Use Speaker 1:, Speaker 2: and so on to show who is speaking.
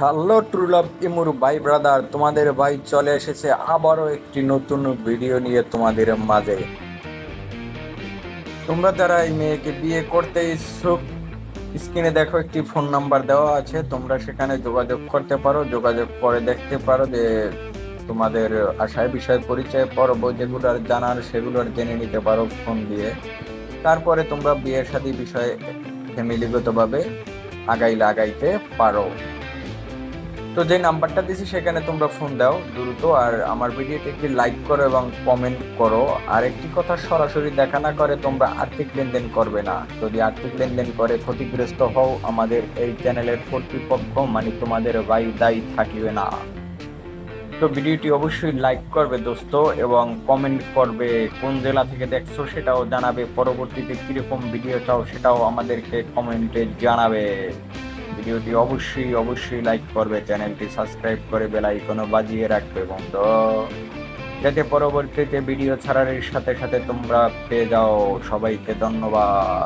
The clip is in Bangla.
Speaker 1: হ্যালো ট্রুলাভ ইমুর ভাই ব্রাদার তোমাদের ভাই চলে এসেছে আবারও একটি নতুন ভিডিও নিয়ে তোমাদের মাঝে। তোমরা যারা এই মেয়েকে বিয়ে করতে ইচ্ছুক স্ক্রিনে দেখো একটি ফোন নাম্বার দেওয়া আছে, তোমরা সেখানে যোগাযোগ করতে পারো। যোগাযোগ করে দেখতে পারো যে তোমাদের আশায় বিষয় পরিচয়, পর্ব যেগুলোর জানার সেগুলোর জেনে নিতে পারো ফোন দিয়ে। তারপরে তোমরা বিয়ে শাদী বিষয়ে ফ্যামিলিগতভাবে আগাই আগাইতে পারো। তো যে নাম্বারটা দিছি, সেখানে তোমরা ফোন দাও দ্রুত আর আমার ভিডিওতে একটি লাইক করো এবং কমেন্ট করো। আর একটি কথা সরাসরি দেখা না করে তোমরা আর্থিক লেনদেন করবে না। যদি আর্থিক লেনদেন করে, ক্ষতিগ্রস্ত হও, আমাদের এই চ্যানেলের কর্তৃপক্ষ মানে তোমাদের ভাই দায়ী থাকিবে না। তো ভিডিওটি অবশ্যই লাইক করবে দোস্ত এবং কমেন্ট করবে কোন জেলা থেকে দেখছ সেটাও জানাবে। পরবর্তীতে কীরকম ভিডিও চাও সেটাও আমাদেরকে কমেন্টে জানাবে। ভিডিওটি অবশ্যই অবশ্যই লাইক করবে চ্যানেলটি সাবস্ক্রাইব করে বেল আইকনও বাজিয়ে রাখবে, বন্ধু। যাতে পরবর্তীতে ভিডিও ছাড়ার সাথে সাথে তোমরা পেয়ে যাও। সবাইকে ধন্যবাদ।